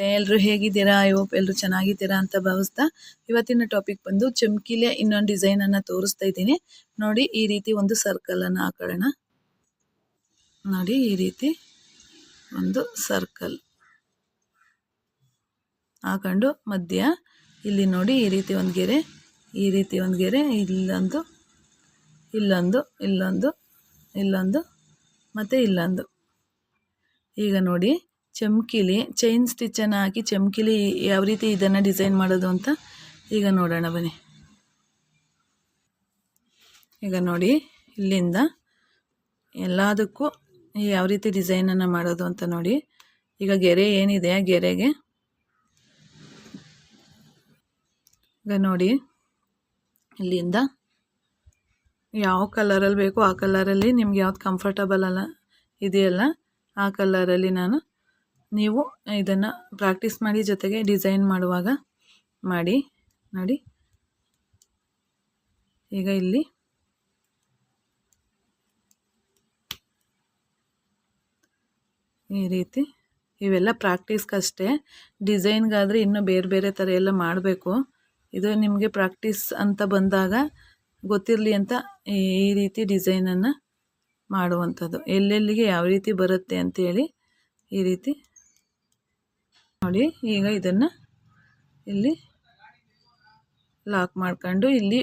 ನಮಸ್ತೆ ಎಲ್ಲರೂ ಹೇಗಿದ್ದೀರಾ? ಐ ಹೋಪ್ ಎಲ್ಲರೂ ಚೆನ್ನಾಗಿದ್ದೀರಾ ಅಂತ ಭಾವಿಸ್ತಾ ಇವತ್ತಿನ ಟಾಪಿಕ್ ಬಂದು ಚಮ್ಕಿಲೆ ಇನ್ನೊಂದು ಡಿಸೈನ್ ಅನ್ನ ತೋರಿಸ್ತಾ ಇದ್ದೀನಿ. ನೋಡಿ ಈ ರೀತಿ ಒಂದು ಸರ್ಕಲ್ ಅನ್ನ ಹಾಕೊಳ್ಳೋಣ ನೋಡಿ ಈ ರೀತಿ ಒಂದು ಸರ್ಕಲ್ ಹಾಕೊಂಡು ಮಧ್ಯ ಇಲ್ಲಿ ನೋಡಿ ಈ ರೀತಿ ಒಂದು ಗೆರೆ, ಈ ರೀತಿ ಒಂದು ಗೆರೆ, ಇಲ್ಲೊಂದು ಇಲ್ಲೊಂದು ಇಲ್ಲೊಂದು ಇಲ್ಲೊಂದು, ಮತ್ತು ಇಲ್ಲೊಂದು. ಈಗ ನೋಡಿ ಚಮ್ಕಿಲಿ ಚೈನ್ ಸ್ಟಿಚ್ಚನ್ನು ಹಾಕಿ ಚಮ್ಕಿಲಿ ಯಾವ ರೀತಿ ಇದನ್ನು ಡಿಸೈನ್ ಮಾಡೋದು ಅಂತ ಈಗ ನೋಡೋಣ ಬನ್ನಿ. ಈಗ ನೋಡಿ, ಇಲ್ಲಿಂದ ಎಲ್ಲದಕ್ಕೂ ಯಾವ ರೀತಿ ಡಿಸೈನನ್ನು ಮಾಡೋದು ಅಂತ ನೋಡಿ. ಈಗ ಗೆರೆ ಏನಿದೆ ಗೆರೆಗೆ? ಈಗ ನೋಡಿ, ಇಲ್ಲಿಂದ ಯಾವ ಕಲರಲ್ಲಿ ಬೇಕೋ ಆ ಕಲರಲ್ಲಿ ನಿಮ್ಗೆ ಯಾವ್ದು ಕಂಫರ್ಟಬಲ್ ಅಲ್ಲ, ಇದೆಯಲ್ಲ, ಆ ಕಲರಲ್ಲಿ ನಾನು ನೀವು ಇದನ್ನು ಪ್ರಾಕ್ಟೀಸ್ ಮಾಡಿ ಜೊತೆಗೆ ಡಿಸೈನ್ ಮಾಡುವಾಗ ಮಾಡಿ, ನೋಡಿ. ಈಗ ಇಲ್ಲಿ. ಈ ರೀತಿ. ಇವೆಲ್ಲ ಪ್ರಾಕ್ಟೀಸ್ಗಷ್ಟೇ ಡಿಸೈನ್ಗಾದರೆ ಇನ್ನೂ ಬೇರೆ ಬೇರೆ ಥರ ಎಲ್ಲ ಮಾಡಬೇಕು. ಇದು ನಿಮಗೆ ಪ್ರಾಕ್ಟೀಸ್ ಅಂತ ಬಂದಾಗ ಗೊತ್ತಿರಲಿ ಅಂತ ಈ ರೀತಿ ಡಿಸೈನನ್ನು ಮಾಡುವಂಥದ್ದು. ಎಲ್ಲೆಲ್ಲಿಗೆ ಯಾವ ರೀತಿ ಬರುತ್ತೆ ಅಂತೇಳಿ ಈ ರೀತಿ ನೋಡಿ, ಈಗ ಇದನ್ನು ಇಲ್ಲಿ ಲಾಕ್ ಮಾಡ್ಕೊಂಡು ಇಲ್ಲಿ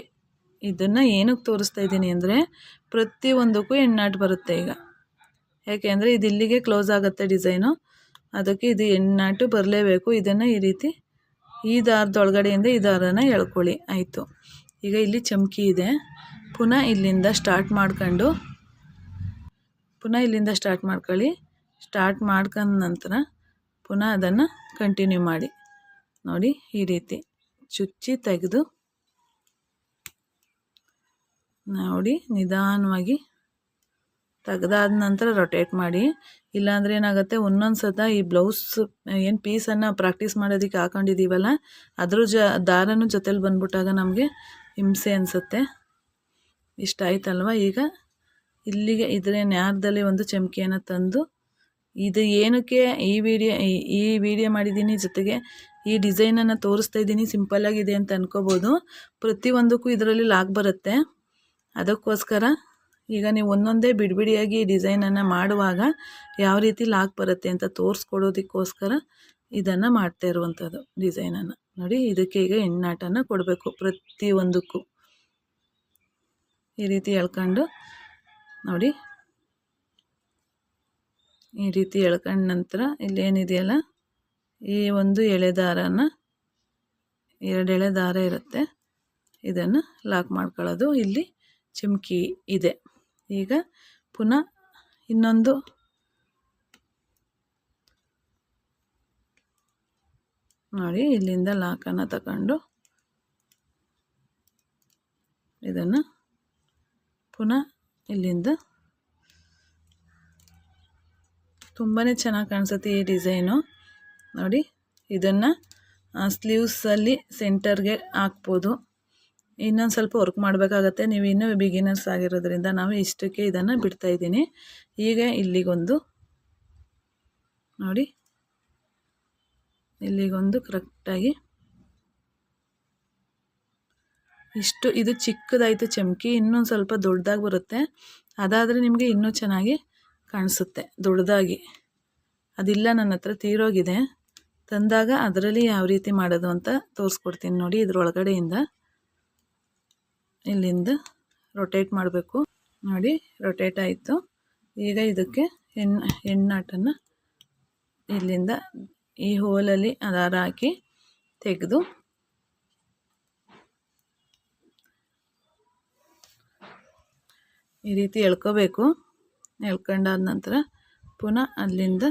ಇದನ್ನು ಏನಕ್ಕೆ ತೋರಿಸ್ತಾ ಇದ್ದೀನಿ ಅಂದರೆ ಪ್ರತಿಯೊಂದಕ್ಕೂ ಎಣ್ಣಾಟು ಬರುತ್ತೆ ಈಗ. ಯಾಕೆ ಅಂದರೆ ಇದು ಇಲ್ಲಿಗೆ ಕ್ಲೋಸ್ ಆಗುತ್ತೆ ಡಿಸೈನು ಅದಕ್ಕೆ ಇದು ಎಣ್ಣಾಟು ಬರಲೇಬೇಕು. ಇದನ್ನು ಈ ರೀತಿ ಈ ದಾರದೊಳಗಡೆಯಿಂದ ಈ ದಾರನ ಎಳ್ಕೊಳ್ಳಿ. ಆಯಿತು. ಈಗ ಇಲ್ಲಿ ಚಮಕಿ ಇದೆ. ಪುನಃ ಇಲ್ಲಿಂದ ಸ್ಟಾರ್ಟ್ ಮಾಡ್ಕೊಂಡು, ಪುನಃ ಇಲ್ಲಿಂದ ಸ್ಟಾರ್ಟ್ ಮಾಡ್ಕೊಳ್ಳಿ. ಸ್ಟಾರ್ಟ್ ಮಾಡ್ಕೊಂಡ ನಂತರ ಪುನಃ ಅದನ್ನು ಕಂಟಿನ್ಯೂ ಮಾಡಿ. ನೋಡಿ, ಈ ರೀತಿ. ಚುಚ್ಚಿ ತೆಗೆದು ನೋಡಿ, ನಿಧಾನವಾಗಿ ತೆಗೆದಾದ ನಂತರ ರೊಟೇಟ್ ಮಾಡಿ. ಇಲ್ಲಾಂದ್ರೆ ಏನಾಗುತ್ತೆ, ಒಂದೊಂದು ಸತ ಈ ಬ್ಲೌಸ್ ಏನು ಪೀಸನ್ನು ಪ್ರಾಕ್ಟೀಸ್ ಮಾಡೋದಕ್ಕೆ ಹಾಕೊಂಡಿದ್ದೀವಲ್ಲ ಅದ್ರ ಜ, ದಾರನು ಜೊತೇಲಿ ಬಂದ್ಬಿಟ್ಟಾಗ ನಮಗೆ ಹಿಂಸೆ ಅನಿಸುತ್ತೆ. ಇಷ್ಟ ಆಯ್ತಲ್ವ? ಈಗ ಇಲ್ಲಿಗೆ ಇದರ ನ್ಯಾರದಲ್ಲಿ ಒಂದು ಚಮಕಿಯನ್ನು ತಂದು ಇದು ಏನಕ್ಕೆ ಈ ವಿಡಿಯೋ ಈ ವಿಡಿಯೋ ಮಾಡಿದ್ದೀನಿ ಜೊತೆಗೆ ಈ ಡಿಸೈನನ್ನು ತೋರಿಸ್ತಾ ಇದ್ದೀನಿ ಸಿಂಪಲ್ಲಾಗಿದೆ ಅಂತ ಅನ್ಕೋಬೋದು. ಪ್ರತಿಯೊಂದಕ್ಕೂ ಇದರಲ್ಲಿ ಲಾಕ್ ಬರುತ್ತೆ. ಅದಕ್ಕೋಸ್ಕರ ಈಗ ನೀವು ಒಂದೊಂದೇ ಬಿಡಿಬಿಡಿಯಾಗಿ ಈ ಡಿಸೈನನ್ನು ಮಾಡುವಾಗ ಯಾವ ರೀತಿ ಲಾಕ್ ಬರುತ್ತೆ ಅಂತ ತೋರಿಸ್ಕೊಡೋದಕ್ಕೋಸ್ಕರ ಇದನ್ನು ಮಾಡ್ತಾ ಇರುವಂಥದ್ದು ಡಿಸೈನನ್ನು ನೋಡಿ, ಇದಕ್ಕೆ ಈಗ ಹೆಣ್ಣಾಟನ ಕೊಡಬೇಕು ಪ್ರತಿಯೊಂದಕ್ಕೂ. ಈ ರೀತಿ ಎಳ್ಕೊಂಡು ನೋಡಿ ಈ ರೀತಿ ಎಳ್ಕೊಂಡ ನಂತರ ಇಲ್ಲೇನಿದೆಯಲ್ಲ, ಈ ಒಂದು ಎಳೆ ದಾರನ, ಎರಡು ಎಳೆ ದಾರ ಇರುತ್ತೆ. ಇದನ್ನು ಲಾಕ್ ಮಾಡ್ಕೊಳ್ಳೋದು. ಇಲ್ಲಿ ಚಿಮ್ಕಿ ಇದೆ. ಈಗ ಪುನಃ ಇನ್ನೊಂದು ನೋಡಿ, ಇಲ್ಲಿಂದ ಲಾಕನ್ನು ತಗೊಂಡು ಇದನ್ನು ಪುನಃ ಇಲ್ಲಿಂದ ತುಂಬಾ ಚೆನ್ನಾಗಿ ಕಾಣಿಸುತ್ತೆ ಈ ಡಿಸೈನು. ನೋಡಿ, ಇದನ್ನು ಸ್ಲೀವ್ಸಲ್ಲಿ ಸೆಂಟರ್ಗೆ ಹಾಕ್ಬೋದು. ಇನ್ನೊಂದು ಸ್ವಲ್ಪ ವರ್ಕ್ ಮಾಡಬೇಕಾಗತ್ತೆ. ನೀವು ಇನ್ನೂ ಬಿಗಿನರ್ಸ್ ಆಗಿರೋದ್ರಿಂದ ನಾವು ಇಷ್ಟಕ್ಕೆ ಇದನ್ನು ಬಿಡ್ತಾಯಿದ್ದೀನಿ ಈಗ ಇಲ್ಲಿಗೊಂದು, ನೋಡಿ, ಇಲ್ಲಿಗೊಂದು ಕರೆಕ್ಟಾಗಿ ಇಷ್ಟು, ಇದು ಚಿಕ್ಕದಾಯಿತು ಚಮಕಿ, ಇನ್ನೊಂದು ಸ್ವಲ್ಪ ದೊಡ್ಡದಾಗಿ ಬರುತ್ತೆ. ಅದಾದರೆ ನಿಮಗೆ ಇನ್ನೂ ಚೆನ್ನಾಗಿ ಕಾಣಿಸುತ್ತೆ, ದೊಡ್ಡದಾಗಿ. ಅದಿಲ್ಲ ನನ್ನ ಹತ್ರ ತೀರೋಗಿದೆ. ತಂದಾಗ ಅದರಲ್ಲಿ ಯಾವ ರೀತಿ ಮಾಡೋದು ಅಂತ ತೋರಿಸ್ಕೊಡ್ತೀನಿ ನೋಡಿ ಇದ್ರೊಳಗಡೆಯಿಂದ. ಇಲ್ಲಿಂದ ರೊಟೇಟ್ ಮಾಡಬೇಕು. ನೋಡಿ ರೊಟೇಟ್ ಆಯಿತು. ಈಗ ಇದಕ್ಕೆ ಹೆಣ್ಣು ಹೆಣ್ಣಾಟನ್ನು ಇಲ್ಲಿಂದ ಈ ಹೋಲಲ್ಲಿ ಅದಾರ ಹಾಕಿ ತೆಗೆದು ಈ ರೀತಿ ಎಳ್ಕೋಬೇಕು. ಎಳ್ಕೊಂಡಾದ ನಂತರ ಪುನಃ ಅಲ್ಲಿಂದ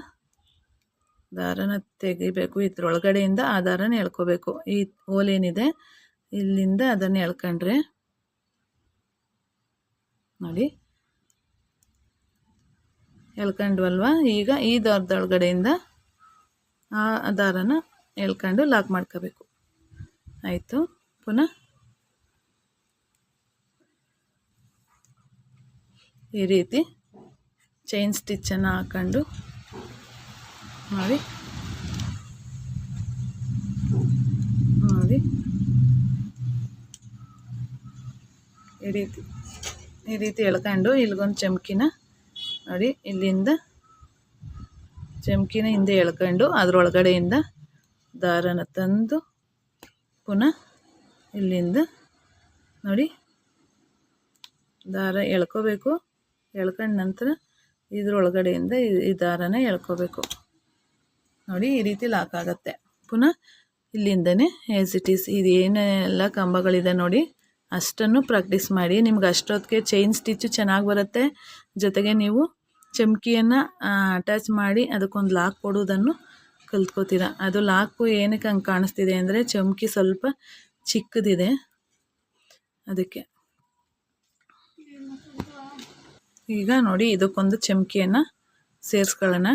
ದಾರನ ತೆಗಿಬೇಕು. ಇದ್ರೊಳಗಡೆಯಿಂದ ಆ ದಾರನ ಎಳ್ಕೋಬೇಕು. ಈ ಓಲೇನಿದೆ ಇಲ್ಲಿಂದ ಅದನ್ನು ಎಳ್ಕೊಂಡ್ರೆ ನೋಡಿ. ಎಳ್ಕೊಂಡ್ವಲ್ವ? ಈಗ ಈ ದಾರದೊಳಗಡೆಯಿಂದ ಆ ದಾರನ ಎಳ್ಕೊಂಡು ಲಾಕ್ ಮಾಡ್ಕೋಬೇಕು. ಆಯಿತು. ಪುನಃ ಈ ರೀತಿ ಚೈನ್ ಸ್ಟಿಚ್ಚನ್ನು ಹಾಕೊಂಡು ನೋಡಿ ನೋಡಿ ಈ ರೀತಿ ಈ ರೀತಿ ಎಳ್ಕೊಂಡು ಇಲ್ಲಿಗೊಂದು ಚಮಕಿನ ನೋಡಿ, ಇಲ್ಲಿಂದ ಚಮ್ಕಿನ ಹಿಂದೆ ಎಳ್ಕೊಂಡು ಅದರೊಳಗಡೆಯಿಂದ ದಾರನ ತಂದು ಪುನಃ ಇಲ್ಲಿಂದ ನೋಡಿ, ದಾರ ಎಳ್ಕೋಬೇಕು. ಎಳ್ಕೊಂಡ ನಂತರ ಇದ್ರೊಳಗಡೆಯಿಂದ ಈ ದಾರನ ಎಳ್ಕೋಬೇಕು. ನೋಡಿ ಈ ರೀತಿ ಲಾಕ್ ಆಗುತ್ತೆ. ಪುನಃ ಇಲ್ಲಿಂದನೇ ಆ್ಯಸ್ ಇಟ್ ಈಸ್ ಇದು ಏನೆಲ್ಲ ಕಂಬಗಳಿದೆ ನೋಡಿ. ಅಷ್ಟನ್ನು ಪ್ರಾಕ್ಟೀಸ್ ಮಾಡಿ. ನಿಮ್ಗೆ ಅಷ್ಟೊತ್ತಿಗೆ ಚೈನ್ ಸ್ಟಿಚ್ಚು ಚೆನ್ನಾಗಿ ಬರುತ್ತೆ. ಜೊತೆಗೆ ನೀವು ಚಮ್ಕಿಯನ್ನು ಅಟ್ಯಾಚ್ ಮಾಡಿ ಅದಕ್ಕೊಂದು ಲಾಕ್ ಕೊಡೋದನ್ನು ಕಲ್ತ್ಕೋತೀರ. ಅದು ಲಾಕು ಏನಕ್ಕೆ ಹಂಗೆ ಕಾಣಿಸ್ತಿದೆ ಅಂದರೆ ಚಮ್ಕಿ ಸ್ವಲ್ಪ ಚಿಕ್ಕದಿದೆ. ಅದಕ್ಕೆ ಈಗ ನೋಡಿ ಇದಕ್ಕೊಂದು ಚಮಕಿಯನ್ನು ಸೇರಿಸ್ಕೊಳ್ಳೋಣ.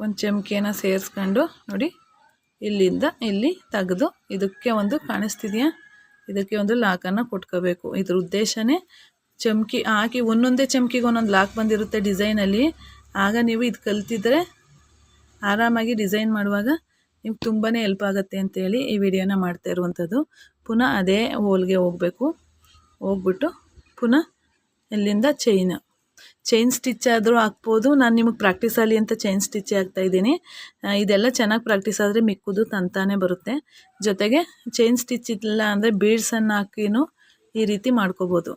ಒಂದು ಚಮಕಿಯನ್ನು ಸೇರಿಸ್ಕೊಂಡು ನೋಡಿ, ಇಲ್ಲಿಂದ ಇಲ್ಲಿ ತೆಗೆದು ಇದಕ್ಕೆ ಒಂದು ಕಾಣಿಸ್ತಿದೆಯಾ? ಇದಕ್ಕೆ ಒಂದು ಲಾಕನ್ನು ಕೊಟ್ಕೋಬೇಕು. ಇದ್ರ ಉದ್ದೇಶನೇ ಚಮಕಿ ಹಾಕಿ ಒಂದೊಂದೇ ಚಮಕಿಗೆ ಒಂದೊಂದು ಲಾಕ್ ಬಂದಿರುತ್ತೆ ಡಿಸೈನಲ್ಲಿ ಆಗ ನೀವು ಇದು ಕಲ್ತಿದ್ರೆ ಆರಾಮಾಗಿ ಡಿಸೈನ್ ಮಾಡುವಾಗ ನಿಮ್ಗೆ ತುಂಬಾ ಹೆಲ್ಪ್ ಆಗುತ್ತೆ ಅಂತೇಳಿ ಈ ವಿಡಿಯೋನ ಮಾಡ್ತಾ ಇರುವಂಥದ್ದು ಪುನಃ ಅದೇ ಹೋಲ್ಗೆ ಹೋಗಬೇಕು. ಹೋಗ್ಬಿಟ್ಟು ಪುನಃ ಇಲ್ಲಿಂದ ಚೈನ್ ಚೈನ್ ಸ್ಟಿಚ್ ಆದರೂ ಹಾಕ್ಬೋದು. ನಾನು ನಿಮಗೆ ಪ್ರಾಕ್ಟೀಸ್ ಆಗಲಿ ಅಂತ ಚೈನ್ ಸ್ಟಿಚ್ ಇದ್ದೀನಿ. ಇದೆಲ್ಲ ಚೆನ್ನಾಗಿ ಪ್ರಾಕ್ಟೀಸ್ ಆದರೆ ಮಿಕ್ಕುದು ತಂತಾನೆ ಬರುತ್ತೆ. ಜೊತೆಗೆ ಚೈನ್ ಸ್ಟಿಚ್ ಇಲ್ಲ ಅಂದರೆ ಬೀಡ್ಸನ್ನು ಹಾಕಿನೂ ಈ ರೀತಿ ಮಾಡ್ಕೋಬೋದು.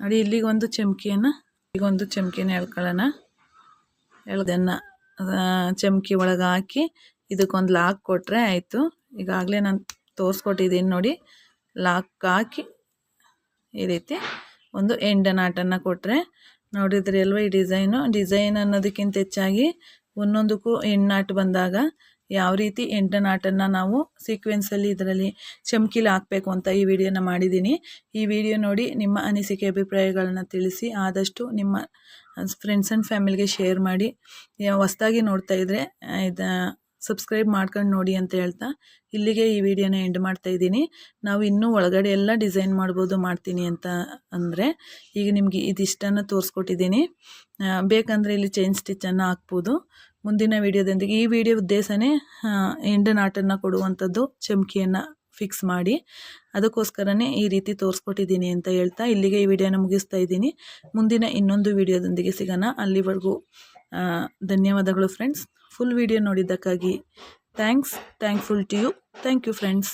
ನೋಡಿ, ಇಲ್ಲಿಗೊಂದು ಚಮಕಿಯನ್ನು ಈಗೊಂದು ಚಮಕಿನ ಎಳ್ಕೊಳ್ಳೋಣ. ಎಳ್ದನ್ನು ಚಮಕಿ ಒಳಗೆ ಹಾಕಿ ಇದಕ್ಕೊಂದು ಲಾಕ್ ಕೊಟ್ಟರೆ ಆಯಿತು. ಈಗಾಗಲೇ ನಾನು ತೋರಿಸ್ಕೊಟ್ಟಿದ್ದೀನಿ ನೋಡಿ. ಲಾಕ್ ಹಾಕಿ ಈ ರೀತಿ ಒಂದು ಎಂಡ ನಾಟನ್ನು ಕೊಟ್ಟರೆ ನೋಡಿದ್ರಿ ಅಲ್ವ ಈ ಡಿಸೈನು? ಡಿಸೈನ್ ಅನ್ನೋದಕ್ಕಿಂತ ಹೆಚ್ಚಾಗಿ ಒಂದೊಂದಕ್ಕೂ ಎಂಡ್ ನಾಟ್ ಬಂದಾಗ ಯಾವ ರೀತಿ ಎಂಟ ನಾಟನ್ನು ನಾವು ಸೀಕ್ವೆನ್ಸಲ್ಲಿ ಇದರಲ್ಲಿ ಚಮ್ಕಿಲಿ ಹಾಕಬೇಕು ಅಂತ ಈ ವಿಡಿಯೋನ ಮಾಡಿದ್ದೀನಿ. ಈ ವಿಡಿಯೋ ನೋಡಿ ನಿಮ್ಮ ಅನಿಸಿಕೆ, ಅಭಿಪ್ರಾಯಗಳನ್ನು ತಿಳಿಸಿ, ಆದಷ್ಟು ನಿಮ್ಮ ಫ್ರೆಂಡ್ಸ್ ಆ್ಯಂಡ್ ಫ್ಯಾಮಿಲಿಗೆ ಶೇರ್ ಮಾಡಿ. ಹೊಸ್ದಾಗಿ ನೋಡ್ತಾ ಇದ್ದರೆ ಇದು ಸಬ್ಸ್ಕ್ರೈಬ್ ಮಾಡ್ಕೊಂಡು ನೋಡಿ ಅಂತ ಹೇಳ್ತಾ ಇಲ್ಲಿಗೆ ಈ ವಿಡಿಯೋನ ಎಂಡ್ ಮಾಡ್ತಾ ಇದ್ದೀನಿ. ನಾವು ಇನ್ನೂ ಒಳಗಡೆ ಎಲ್ಲ ಡಿಸೈನ್ ಮಾಡ್ಬೋದು, ಮಾಡ್ತೀನಿ ಅಂತ ಅಂದರೆ ಈಗ ನಿಮಗೆ ಇದಿಷ್ಟನ್ನು ತೋರಿಸ್ಕೊಟ್ಟಿದ್ದೀನಿ. ಬೇಕಂದರೆ ಇಲ್ಲಿ ಚೈನ್ ಸ್ಟಿಚ್ಚನ್ನು ಹಾಕ್ಬೋದು. ಮುಂದಿನ ವಿಡಿಯೋದೊಂದಿಗೆ ಈ ವಿಡಿಯೋ ಉದ್ದೇಶನೇ ಎಂಡ್ ನಾಟನ್ನು ಕೊಡುವಂಥದ್ದು ಚಮಕಿಯನ್ನು ಫಿಕ್ಸ್ ಮಾಡಿ. ಅದಕ್ಕೋಸ್ಕರನೇ ಈ ರೀತಿ ತೋರಿಸ್ಕೊಟ್ಟಿದ್ದೀನಿ ಅಂತ ಹೇಳ್ತಾ ಇಲ್ಲಿಗೆ ಈ ವಿಡಿಯೋನ ಮುಗಿಸ್ತಾ ಇದ್ದೀನಿ. ಮುಂದಿನ ಇನ್ನೊಂದು ವಿಡಿಯೋದೊಂದಿಗೆ ಸಿಗೋಣ. ಅಲ್ಲಿವರೆಗೂ ಧನ್ಯವಾದಗಳು friends full video ನೋಡಿದ್ದಕ್ಕಾಗಿ. Thanks thankful to you thank you friends